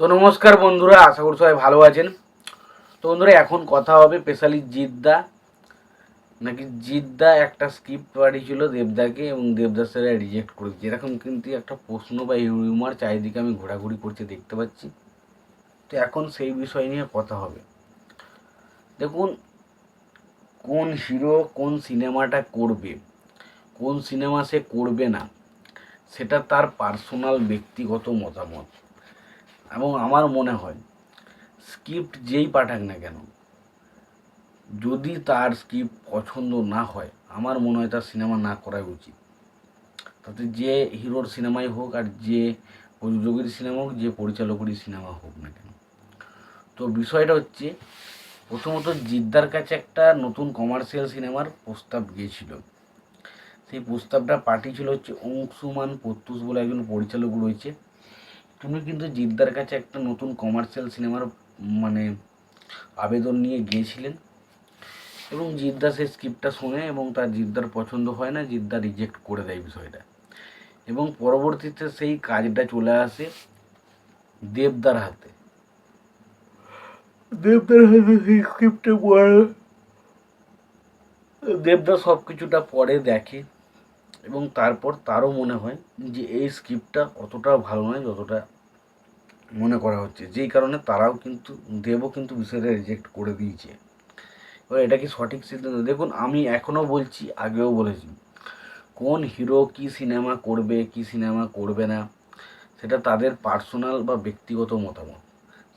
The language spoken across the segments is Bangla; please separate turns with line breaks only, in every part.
তো নমস্কার বন্ধুরা, আশা করি সবাই ভালো আছেন। তো বন্ধুরা, এখন কথা হবে স্পেশালি জিদ্দা। নাকি জিদ্দা একটা স্ক্রিপ্ট পাঠিয়েছিল দেবদাকে এবং দেবদা সেটা রিজেক্ট করে দিচ্ছে এরকম কিন্তু একটা প্রশ্ন বা হিউমার চারিদিকে আমি ঘোরাঘুরি করতে দেখতে পাচ্ছি। তো এখন সেই বিষয় নিয়ে কথা হবে। দেখুন, কোন হিরো কোন সিনেমাটা করবে, কোন সিনেমা সে করবে না, সেটা তার পার্সোনাল ব্যক্তিগত মতামত। এবং আমার মনে হয় স্ক্রিপ্ট যেই পাঠাক না কেন, যদি তার স্ক্রিপ্ট পছন্দ না হয়, আমার মনে হয় তার সিনেমা না করাই উচিত। তাতে যে হিরোর সিনেমাই হোক আর যে প্রযোজকের সিনেমা হোক, যে পরিচালকেরই সিনেমা হোক না কেন। তো বিষয়টা হচ্ছে, প্রথমত জিদ্দার কাছে একটা নতুন কমার্শিয়াল সিনেমার প্রস্তাব গিয়েছিল। সেই প্রস্তাবটা পাঠিয়েছিল হচ্ছে অংশুমান প্রত্যুষ বলে একজন পরিচালক রয়েছে। তুমি কিন্তু জিদ্দার কাছে একটা নতুন কমার্শিয়াল সিনেমার মানে আবেদন নিয়ে গিয়েছিলেন। এবং জিদ্দা সেই স্ক্রিপ্টটা শোনে এবং তার জিদ্দার পছন্দ হয় না জিদ্দা রিজেক্ট করে দেয় বিষয়টা। এবং পরবর্তীতে সেই কাজটা চলে আসে দেবদার হাতে। দেবদার হাতে সেই স্ক্রিপ্টটা পড়ে। দেবদা সব কিছুটা পরে দেখে। এবং তারপর তারও মনে হয় যে এই স্ক্রিপ্টটা অতটা ভালো নয় যতটা মনে করা হচ্ছে। যেই কারণে তারাও কিন্তু, দেবও কিন্তু বিষয়টা রিজেক্ট করে দিয়েছে। এবার এটা কি সঠিক সিদ্ধান্ত? দেখুন, আমি এখনও বলছি, আগেও বলেছি, কোন হিরো কি সিনেমা করবে, কি সিনেমা করবে না, সেটা তাদের পার্সোনাল বা ব্যক্তিগত মতামত।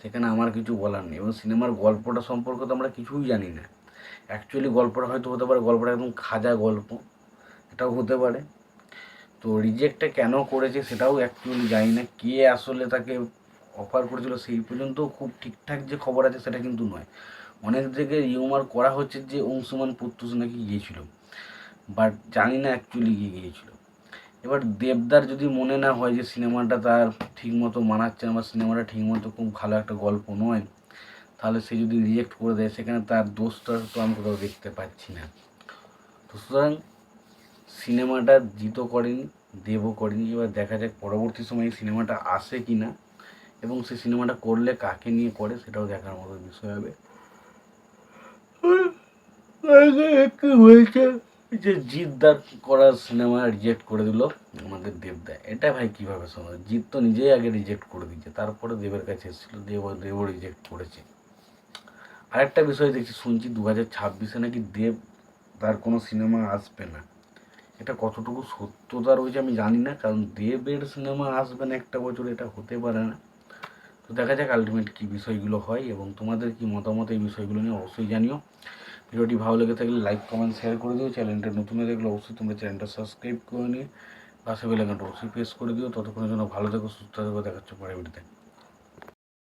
সেখানে আমার কিছু বলার নেই। এবং সিনেমার গল্পটা সম্পর্কে তো আমরা কিছুই জানি না। অ্যাকচুয়ালি গল্পটা হয়তো হতে পারে, গল্পটা একদম খাজা গল্প। এটাও হতে পারে। তো রিজেক্টটা কেন করেছে সেটাও অ্যাকচুয়ালি জানি না। কে আসলে তাকে অফার করেছিল সেই পর্যন্ত খুব ঠিকঠাক যে খবর আছে সেটা কিন্তু নয়। অনেক জায়গায় রিউমার করা হচ্ছে যে অংশুমান পুত্তুস নাকি গিয়েছিল। বাট জানি না অ্যাকচুয়ালি গিয়ে গিয়েছিল। এবার দেবদার যদি মনে না হয় যে সিনেমাটা তার ঠিকমতো মানাচ্ছে না বা সিনেমাটা ঠিকমতো খুব ভালো একটা গল্প নয়, তাহলে সে যদি রিজেক্ট করে দেয়, সেখানে তার দোষটা তো আমি কোথাও দেখতে পাচ্ছি না। তো সুতরাং সিনেমাটা জিতো করেনি দেবও করেনি। এবার দেখা যাক পরবর্তী সময়ে সিনেমাটা আসে কি না এবং সেই সিনেমাটা করলে কাকে নিয়ে করে সেটাও দেখার মতো বিষয় হবে। কি হয়েছে যে জিদ্দার করার সিনেমা রিজেক্ট করে দিল আমাদের দেবদা। এটা ভাই কীভাবে শোনা জিৎ তো নিজেই আগে রিজেক্ট করে দিচ্ছে তারপরে দেবের কাছে এসেছিল দেব দেবও রিজেক্ট করেছে। আরেকটা বিষয় দেখছি শুনছি দু হাজার ছাব্বিশে নাকি দেব তার কোনো সিনেমা আসবে না। এটা কতটুকু সত্যতা রয়েছে আমি জানি না, কারণ দেবের সিনেমা আসবে না একটা বছর, এটা হতে পারে না। তো দেখা যাক আলটিমেট কী বিষয়গুলো হয় এবং তোমাদের কি মতামত এই বিষয়গুলো নিয়ে অবশ্যই জানিও। ভিডিওটি ভালো লেগে থাকলে লাইক কমেন্ট শেয়ার করে দিও। চ্যানেলটা নতুন হয়ে দেখলে অবশ্যই তোমরা চ্যানেলটা সাবস্ক্রাইব করে নিয়ে পাশে বেলাকানটা অবশ্যই প্রেস করে দিও। ততক্ষণের জন্য ভালো থেকো, সুস্থ থেকো। দেখাচ্ছ পরে ভিডিওতে